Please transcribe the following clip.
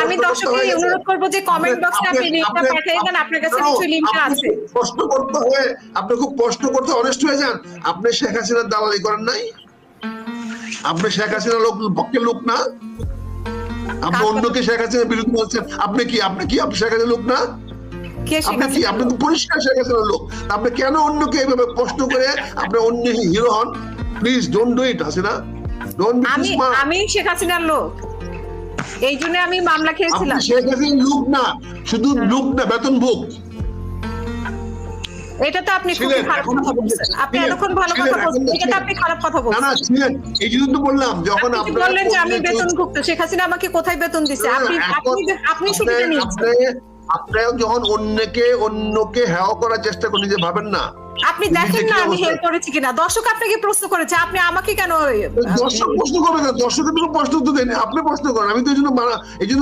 আমি প্রশ্ন দর্শককে অনুরোধ করব যে কমেন্ট বক্সে আপনি আপনি- পাঠিয়ে দেন আপনার কাছে নিশ্চয়ই আছে। প্রশ্ন করতে হয়ে আপনি খুব প্রশ্ন করতে অনেস্ট হয়ে যান। আপনি শেখ হাসিনার দালালি করেন নাই? আপনি শেখ হাসিনার লোক পক্ষের লোক না? আপনি অন্যকে শেখ হাসিনার বিরুদ্ধে বলছেন। আপনি কি আপনি কি আপনি শেখ হাসিনার লোক না? আপনি কি আপনি তো পরিষ্কার শেখ হাসিনার লোক। আপনি কেন অন্যকে এইভাবে প্রশ্ন করে আপনি অন্য হিরো হন? Please don't do it Hasina. Don't be আমি স্মার্ট আমি শেখ হাসিনার লোক। এই জন্য আমি মামলা খেয়েছিলাম। শেখ হাসিনার লোক না শুধু লোক না বেতন ভোগ এটা তো আপনি ছিলেন, খারাপ কথা বলছেন। আপনি এতক্ষণ ভালো কথা বলছেন। এটা তো আপনি খারাপ কথা বলছেন না ছিলেন এই জন্য তো বললাম যখন আপনি বললেন যে আমি বেতন ভুক্ত? শেখ হাসিনা আমাকে কোথায় বেতন দিছে? আপনি আপনি আপনি সুবিধা নিয়েছেন। যখন অন্যকে অন্যকে হেয় করার চেষ্টা করেন যে ভাবেন না আপনি দেখেন না আমি? হেল্প করেছি কিনা। দর্শক আপনাকে প্রশ্ন করেছে আপনি আমাকে কেন দর্শক প্রশ্ন করবে না দর্শকের প্রশ্ন তো দেন আপনি প্রশ্ন করেন আমি তো এই জন্য এই জন্য